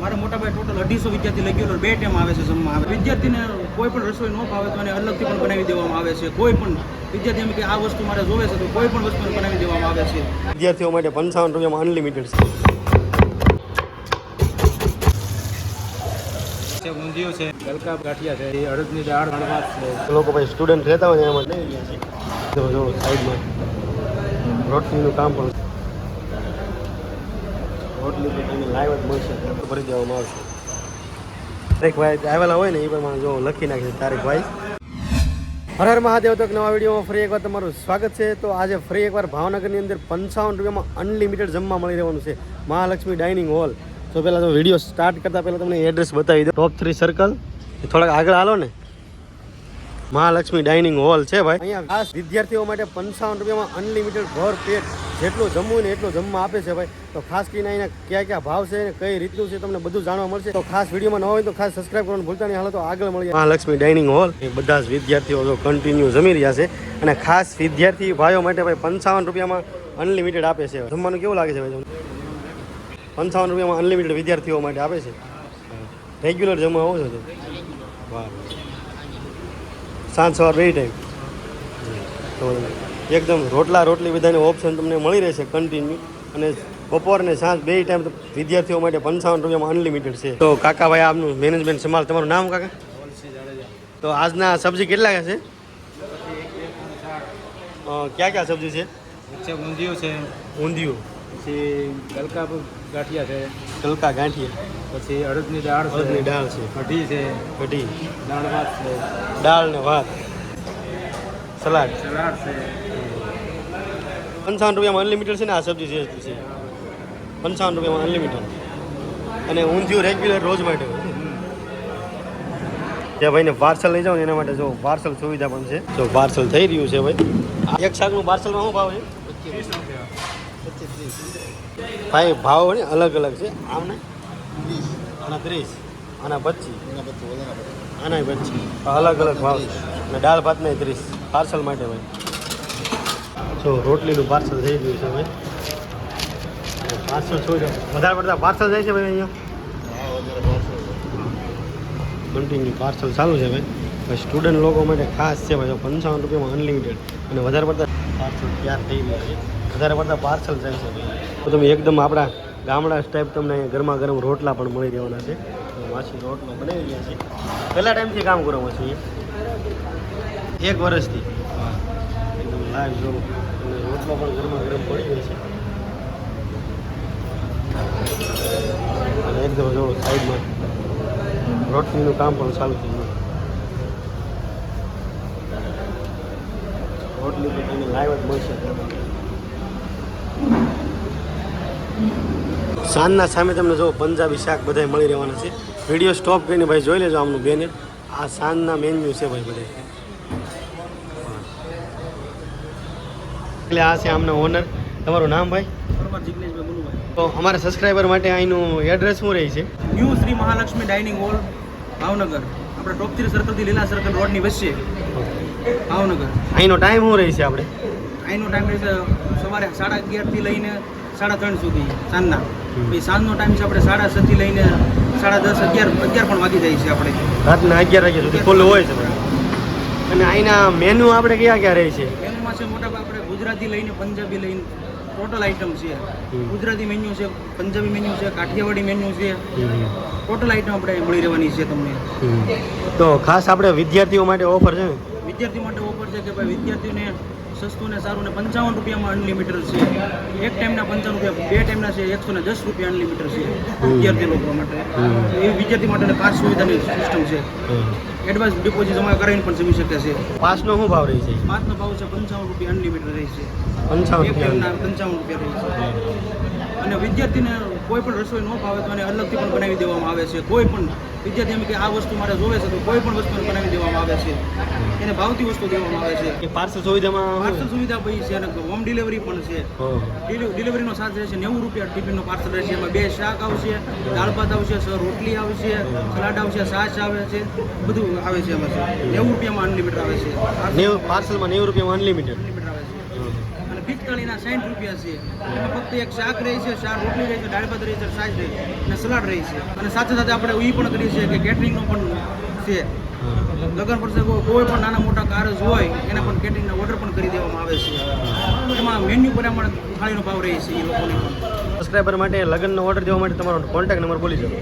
મારા મોટા ભાઈ ટોટલ અઢીસો વિદ્યાર્થી રેગ્યુલર બે ટાઈમ આવે છે જમવા આવે. વિદ્યાર્થીને કોઈ પણ રસોઈ ન ભાવે તો એને અલગથી પણ બનાવી દેવામાં આવે છે. કોઈ પણ વિદ્યાર્થી એમ કે આ વસ્તુ મારે જોવે છે તો કોઈ પણ વસ્તુ બનાવી દેવામાં આવે છે. વિદ્યાર્થીઓ માટે પંચાવન રૂપિયામાં અનલિમિટેડ છે. છે ઊંધિયું છે ગલકા ગાંઠિયા છે એ અડદની દાળ હળવાદ છે. લોકો ભાઈ સ્ટુડન્ટ રહેતા હોય એમાં લઈ રહ્યા છે. જો જો સાઈડમાં રોટલીનું કામ પણ રોટલી તમને લાઈવ જ મળશે ભરી દેવામાં આવશે. તારીખ ભાઈ આવેલા હોય ને, એ પ્રમાણે જો લખી નાખે છે તારીખ ભાઈ હર હર મહાદેવ, તો નવા વિડીયોમાં ફરી એકવાર તમારું સ્વાગત છે. તો આજે ફરી એકવાર ભાવનગરની અંદર પંચાવન રૂપિયામાં અનલિમિટેડ જમવા મળી રહેવાનું છે. Mahalakshmi dining hall. તો પહેલાં તો વીડિયો સ્ટાર્ટ કરતાં પહેલાં તમને એડ્રેસ બતાવી દો ટોપ થ્રી સર્કલ થોડાક આગળ હાલો ને. મહાલક્ષ્મી ડાઇનિંગ હોલ છે ભાઈ. અહીંયા ખાસ વિદ્યાર્થીઓ માટે પંચાવન રૂપિયામાં અનલિમિટેડ ભર પેટ જેટલું જમવું ને એટલું જમવા આપે છે ભાઈ. તો ખાસ કરીને અહીંયા કયા કયા ભાવ છે ને કઈ રીતનું છે તમને બધું જાણવા મળશે. તો ખાસ વિડીયોમાં ન હોય તો ખાસ સબસ્ક્રાઇબ કરવાનું ભૂલતા નહીં. હાલો તો આગળ મળીએ. Mahalakshmi dining hall. એ બધા જ વિદ્યાર્થીઓ જો કન્ટિન્યુ જમી રહ્યા છે. અને ખાસ વિદ્યાર્થી ભાઈઓ માટે ભાઈ પંચાવન રૂપિયામાં અનલિમિટેડ આપે છે. જમવાનું કેવું લાગે છે ભાઈ? પંચાવન રૂપિયામાં અનલિમિટેડ વિદ્યાર્થીઓ માટે આપે છે. રેગ્યુલર જમવા આવો છો વાહ. સાંજ સવાર બે ટાઈમ તો એકદમ રોટલા રોટલી બધાને ઓપ્શન તમને મળી રહેશે કન્ટિન્યુ અને બપોર ને સાંજ બે ટાઈમ વિદ્યાર્થીઓ માટે પંચાવન રૂપિયામાં અનલિમિટેડ છે તો કાકાભાઈ આપનું મેનેજમેન્ટ સંભાળ તમારું નામ કાકા તો આજના સબ્જી કેટલા છે ક્યાં ક્યાં સબ્જી છે ઊંધિયું છે ઊંધિયું પછી ગલકા ગાંઠિયા છે. ગલકા ગાંઠિયા. પછી અડદની દાળ અડદની દાળ છે. કઢી છે. કઢી. દાળ ભાત છે. દાળ ને ભાત. સલાડ. સલાડ છે. પંચાવન રૂપિયામાં અનલિમિટેડ છે ને આ સબ્જી જે છે. પંચાવન રૂપિયામાં અનલિમિટેડ અને ઊંધિયું રેગ્યુલર રોજ માટે. જે ભાઈને પાર્સલ લઈ જાઓ ને એના માટે જો પાર્સલ સુવિધા પણ છે. જો પાર્સલ થઈ રહ્યું છે ભાઈ. એક શાકનું પાર્સલમાં શું ભાવ છે? ભાઈ ભાવ ને અલગ અલગ છે. આમને આના ત્રીસ આના પચીસ. આના પચીસ અલગ અલગ ભાવ છે. અને દાળ ભાતના ત્રીસ. પાર્સલ માટે ભાઈ. જો રોટલીનું પાર્સલ થઈ ગયું છે ભાઈ. પાર્સલ શું છે? વધારે પડતા પાર્સલ જાય છે ભાઈ અહીંયા? કન્ટિન્યુ પાર્સલ ચાલુ છે ભાઈ. ભાઈ સ્ટુડન્ટ લોકો માટે ખાસ છે ભાઈ. પંચાવન રૂપિયામાં અનલિમિટેડ અને વધારે પડતા પાર્સલ તૈયાર થઈ ગયું છે. વધારે પડતા પાર્સલ જાય છે તો તમે એકદમ આપણા ગામડા ટાઈપ તમને ગરમા ગરમ રોટલા પણ મળી રહેવાના છે. માછી રોટલો બનાવી રહ્યા છે. પહેલા ટાઈમથી કામ કરો માછી એક વર્ષથી. એકદમ લાઈવ જો. રોટલો પણ ગરમા ગરમ પડી ગયો છે. અને એકદમ જો સાઈડમાં રોટલીનું કામ પણ ચાલુ ગયું. રોટલી તો તમને લાઈવ જ મળશે. સાંજના સામે તમને જો પંજાબી શાક બધાય મળી રહેવાના છે. વીડિયો સ્ટોપ કરીને ભાઈ જોઈ લેજો આમનું બેને આ સાંજના મેન્યુ છે ભાઈ બધા એટલે આ છે આમના ઓનર તમારું નામ ભાઈ? તો અમારા સબસ્ક્રાઈબર માટે અહીંનું એડ્રેસ શું રહી છે? New Shri Mahalakshmi dining hall Bhavnagar. આપણે ટોપ થ્રી સર્કલથી લીલા સર્કલ રોડની વચ્ચે. ભાવનગર. અહીંનો ટાઈમ શું રહી છે આપણે? અહીંનો ટાઈમ રહેશે સવારે સાડા અગિયારથી લઈને સાડા ત્રણ સુધી સાંજના. પછી સાંજનો ટાઈમ છે આપણે સાડા છથી લઈને સાડા દસ અગિયાર અગિયાર પણ વાગી જાય છે આપણે. રાતના અગિયાર વાગ્યા સુધી ખુલ્લું હોય છે અને અહીંના મેનુ આપણે કયા કયા રહે છે? મેનુમાં છે મોટા ભાગ આપણે ગુજરાતી લઈને પંજાબી લઈને ટોટલ આઈટમ છે. ગુજરાતી મેન્યુ છે પંજાબી મેન્યુ છે કાઠિયાવાડી મેન્યુ છે. ટોટલ આઈટમ આપણે મળી રહેવાની છે તમને. તો ખાસ આપણે વિદ્યાર્થીઓ માટે ઓફર છે વિદ્યાર્થીઓ માટે ઓફર છે કે ભાઈ વિદ્યાર્થીઓને સસ્તું ને સારું ને પંચાવન રૂપિયામાં અનલિમિટેડ છે. એક ટાઈમના પંચાવન રૂપિયા બે ટાઈમના છે એકસો ને દસ રૂપિયા અનલિમિટેડ છે. વિદ્યાર્થી લોકો માટે. એ વિદ્યાર્થી માટે પાસ સુવિધાની સિસ્ટમ છે. એડવાન્સ ડિપોઝિટ અમારે કરાવીને પણ જમી શકે છે. પાસનો શું ભાવ રહે છે? પાંચનો ભાવ છે પંચાવન રૂપિયા અનલિમિટેડ રહે છે. પંચાવન રૂપિયા પંચાવન રૂપિયા રહે છે. અને વિદ્યાર્થીને કોઈ પણ રસોઈ ન ભાવે તો એને અલગથી પણ બનાવી દેવામાં આવે છે. કોઈ પણ વિદ્યાર્થી એમ કે આ વસ્તુ મારે જોવે છે તો કોઈ પણ વસ્તુ બનાવી દેવામાં આવે છે. એને ભાવતી વસ્તુ દેવામાં આવે છે. કે પાર્સલ સુવિધામાં પાર્સલ સુવિધા પછી છે અને હોમ ડિલિવરી પણ છે. ડિલિવરીનો ચાર્જ રહેશે નેવું રૂપિયા ટિફિનનો પાર્સલ રહેશે. એમાં બે શાક આવશે દાળ ભાત આવશે રોટલી આવશે સલાડ આવશે છાશ આવે છે. બધું આવે છે એમાં. નેવું રૂપિયામાં અનલિમિટેડ આવે છે. પાર્સલમાં નેવું રૂપિયામાં અનલિમિટેડ પિસ્તાળીસના સાઠ રૂપિયા છે. એમાં ફક્ત એક શાક રહે છે, શાક રોટલી રહે છે દાળ ભાત રહે છે સાજ રહે અને સલાડ રહે છે. અને સાથે સાથે આપણે એ પણ કરીએ છીએ કે કેટરિંગનો પણ છે. લગ્ન પ્રસંગો કોઈ પણ નાના મોટા કારજ હોય, એના પણ કેટરિંગના ઓર્ડર પણ કરી દેવામાં આવે છે. એમાં મેન્યુ પ્રમાણે થાળીનો ભાવ રહે છે એ લોકોને. સબસ્ક્રાઈબર માટે લગ્નનો ઓર્ડર દેવા માટે તમારો કોન્ટેક્ટ નંબર બોલી જાઓ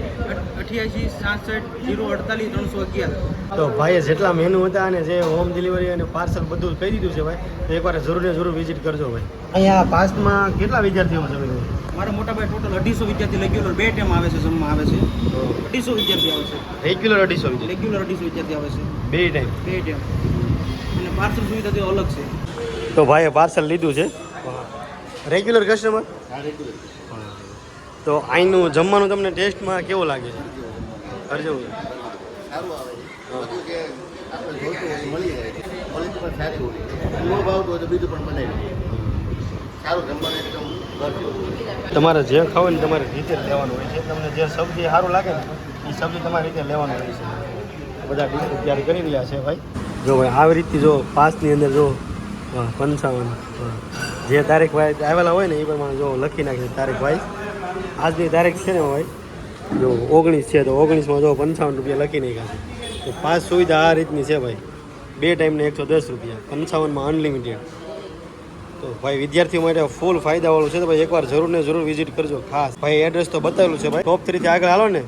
અઠ્યાસી સાસઠ જીરો અડતાલીસ ત્રણસો અગિયાર. તો ભાઈએ જેટલા મેનુ હતા અને જે હોમ ડિલિવરી અને પાર્સલ બધું કહી દીધું છે ભાઈ તો એકવાર જરૂર ને જરૂર વિઝિટ કરજો ભાઈ. અહીંયા પાસ્ટમાં કેટલા વિદ્યાર્થીઓ છે ભાઈ? મારા મોટા ભાઈ ટોટલ અઢીસો વિદ્યાર્થી રેગ્યુલર બે ટાઈમ આવે છે જમવા આવે છે. અઢીસો વિદ્યાર્થી આવે છે. રેગ્યુલર અઢીસો રેગ્યુલર અઢીસો વિદ્યાર્થી આવે છે. બે ટાઈમ બે ટાઈમ અને પાર્સલ સુવિધા તે અલગ છે. તો ભાઈએ પાર્સલ લીધું છે. રેગ્યુલર કસ્ટમર તો અહીંનું જમવાનું તમને ટેસ્ટમાં કેવું લાગે? છે કરજો સારું આવે છે. બધું કે આપણે જોઈતું હોય એ મળી જાય છે. ક્વોલિટી પણ સારી હોય નો તો બીજું પણ બનાવી સારું જમવાનું એકદમ ઘર જેવું તમારે જે ખાવ ને તમારે રીતે લેવાનું હોય છે તમને જે સબ્જી સારું લાગે ને એ સબ્જી તમારી રીતે લેવાનું હોય છે. બધા ડીશ તૈયાર કરી રહ્યા છે ભાઈ. જો ભાઈ આવી રીતે જો પાસની અંદર જો પંચાવન. જે તારીખ ભાઈ આવેલા હોય ને એ પ્રમાણે જો લખી નાખે તારીખ ભાઈ આજની તારીખ છે ને ભાઈ? જો ઓગણીસ છે, તો ઓગણીસમાં જો પંચાવન રૂપિયા લખી નાખ્યા છે. તો પાંચ સુવિધા આ રીતની છે ભાઈ. બે ટાઈમને એકસો દસ રૂપિયા, પંચાવનમાં અનલિમિટેડ તો ભાઈ, વિદ્યાર્થીઓ માટે ફૂલ ફાયદાવાળું છે તો ભાઈ, એકવાર જરૂર ને જરૂર વિઝિટ કરજો. ખાસ. ભાઈ એડ્રેસ તો બતાવેલું છે ભાઈ. ટોપ થ્રીથી આગળ હાલો ને.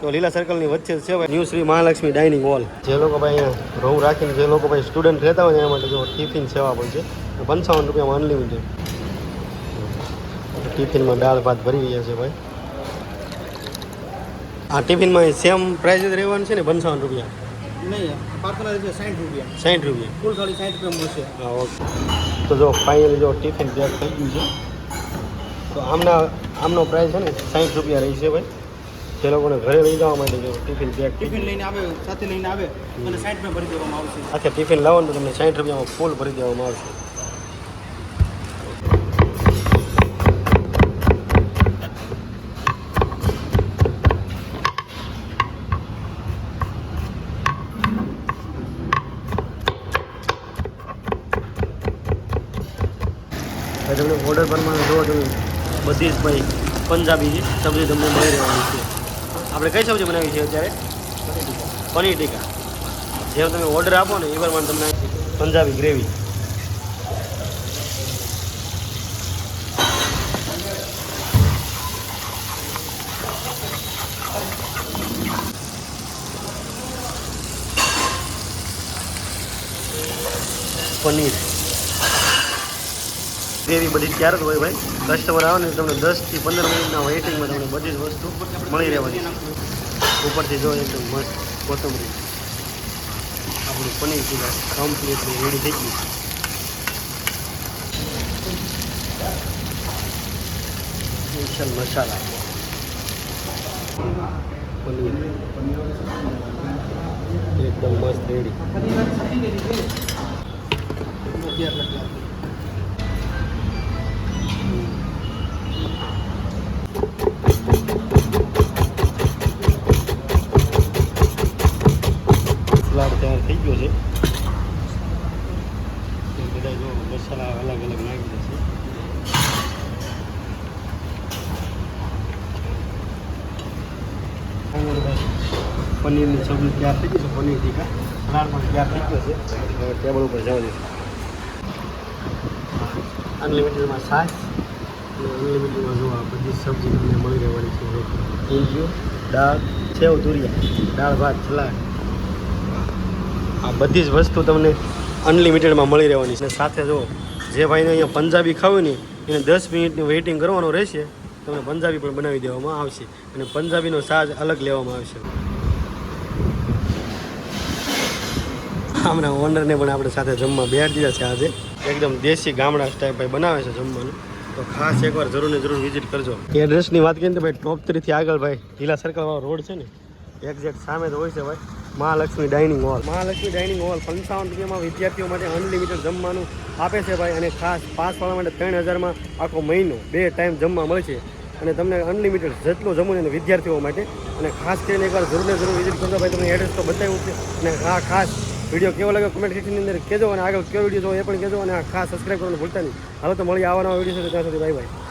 તો લીલા સર્કલની વચ્ચે છે ભાઈ new Shri Mahalakshmi dining hall જે લોકો ભાઈ અહીંયા રહું રાખીને, જે લોકો ભાઈ સ્ટુડન્ટ રહેતા હોય એના માટે જો ટિફિન સેવા પણ છે પંચાવન રૂપિયામાં અનલિમિટેડ ટિફિનમાં દાળ ભાત ભરી ગયા છે ભાઈ. આ ટિફિનમાં સેમ પ્રાઇસ જ રહેવાનું છે ને પંચાવન રૂપિયા? સાઠ રૂપિયા. ફૂલ થાળી સાઠ રૂપિયા મળશે. હા ઓકે. તો જો ફાઇનલી જો ટિફિન પેક થઈ ગયું છે તો આમના આમનો પ્રાઇસ છે ને સાઠ રૂપિયા રહી છે ભાઈ. જે લોકોને ઘરે લઈ જવા માટે જો ટિફિન પેક ટિફિન લઈને આવે સાથે લઈને આવે અને સાઠ રૂપિયા ભરી દેવામાં આવશે. સાથે ટિફિન લાવો ને તમને સાઠ રૂપિયામાં ફૂલ ભરી દેવામાં આવશે. ઓર્ડર પ્રમાણે જો તમે બધી જ ભાઈ પંજાબી સબ્જી તમને મળી રહેવાની છે. આપણે કઈ સબ્જી બનાવી છે અત્યારે? પનીર ટીકા. જેમ તમે ઓર્ડર આપો ને, એ પ્રમાણે તમને પંજાબી ગ્રેવી પનીર. ગ્રેવી બધી તૈયાર જ હોય ભાઈ. કસ્ટમર આવે ને તમને દસથી પંદર મિનિટના વેઇટિંગમાં તમને બધી જ વસ્તુ મળી રહેવાની. ઉપરથી જો એકદમ મસ્ત કોથમરી. આપણું પનીર ટીકા કમ્પ્લીટલી રેડી થઈ ગયું. સ્પેશિયલ મસાલા. પનીર. એકદમ મસ્ત રેડી તૈયાર છે. બધા જો મસાલા અલગ અલગ નાખી દેશે પનીરની સબ્જી તૈયાર થઈ ગઈ છે, પનીર ટીકા. સલાડ પણ તૈયાર છે. ટેબલ ઉપર જવા દે. અનલિમિટેડમાં છાશ. અને અનલિમિટેડમાં જો આ બધી સબ્જી તમને મળી રહેવાની છે. ઊંધિયું દાળ, સેવ, તુરિયા, દાળ, ભાત, સલાડ. આ બધી જ વસ્તુ તમને અનલિમિટેડમાં મળી રહેવાની છે. સાથે જો જે ભાઈને અહીંયા પંજાબી ખાવું ને, એને દસ મિનિટની વેઇટિંગ કરવાનો રહેશે, તમને પંજાબી પણ બનાવી દેવામાં આવશે. અને પંજાબીનો સાજ અલગ લેવામાં આવશે. હમણાં ઓનરને પણ આપણે સાથે જમવા બેહાડી દીધા છે આજે. એકદમ દેશી ગામડા સ્ટાઈલ બનાવે છે જમવાનું. તો ખાસ એકવાર જરૂર ને જરૂર વિઝિટ કરજો. એડ્રેસની વાત કરીએ તો ભાઈ ટોપ થ્રીથી આગળ ભાઈ લીલા સર્કલવાળો રોડ છે ને એક્ઝેક્ટ સામે જ હોય છે ભાઈ. Mahalakshmi dining hall Mahalakshmi dining hall પંચાવન રૂપિયામાં વિદ્યાર્થીઓ માટે અનલિમિટેડ જમવાનું આપે છે ભાઈ. અને ખાસ પાસવાળા માટે ત્રણ હજારમાં આખો મહિનો, બે ટાઈમ જમવા મળશે અને તમને અનલિમિટેડ જેટલું જમવું છે વિદ્યાર્થીઓ માટે. અને ખાસ કરીને એકવાર જરૂર ને જરૂર વિઝિટ કરજો ભાઈ. તમને એડ્રેસ તો બતાવ્યું છે. અને હા ખાસ વીડિયો કેવો લાગ્યો કમેન્ટ સેક્શનની અંદર કહેજો અને આગળ કયો વીડિયો જોવો એ પણ કહેજો અને આ ખાસ સબસ્ક્રાઈબ કરવાનું ભૂલતા નહીં. હાલો તો મળી આવવાના વીડિયો સાથે. ત્યાં સુધી બાય બાય